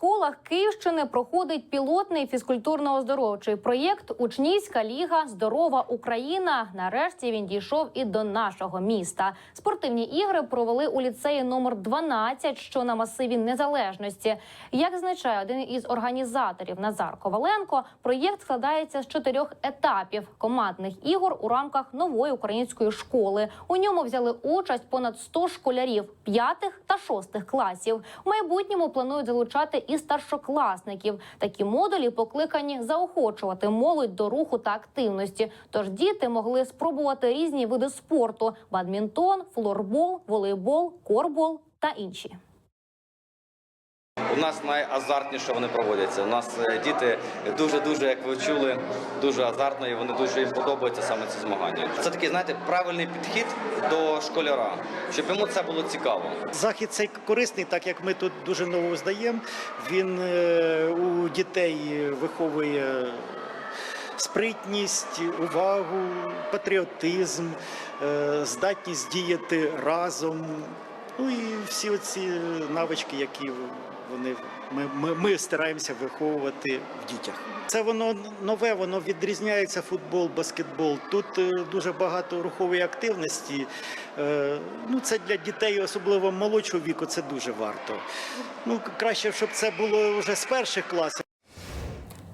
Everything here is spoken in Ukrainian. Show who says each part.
Speaker 1: 꽂고 школах Київщини проходить пілотний фізкультурно-оздоровчий проєкт Учнівська ліга Здорова Україна. Нарешті він дійшов і до нашого міста. Спортивні ігри провели у ліцеї номер 12, що на масиві незалежності. Як зазначає один із організаторів Назар Коваленко, проєкт складається з чотирьох етапів командних ігор у рамках нової української школи. У ньому взяли участь понад 100 школярів п'ятих та шостих класів. У майбутньому планують залучати і старшокласників. Такі модулі покликані заохочувати молодь до руху та активності. Тож діти могли спробувати різні види спорту: бадмінтон, флорбол, волейбол, корбол та інші.
Speaker 2: У нас найазартніше вони проводяться. У нас е, діти дуже дуже, як ви чули, дуже азартно і вони дуже їм подобаються саме ці змагання. Це такий, знаєте, правильний підхід до школяра, щоб йому це було цікаво.
Speaker 3: Захід цей корисний, так як ми тут дуже нового здаємо. Він е, у дітей виховує спритність, увагу, патріотизм, е, здатність діяти разом. Ну і всі ці навички, які вони ми, ми, ми стараємося виховувати в дітях. Це воно нове, воно відрізняється футбол, баскетбол. Тут е, дуже багато рухової активності. Е, Ну, це для дітей, особливо молодшого віку, це дуже варто. Ну, краще, щоб це було вже з перших класів.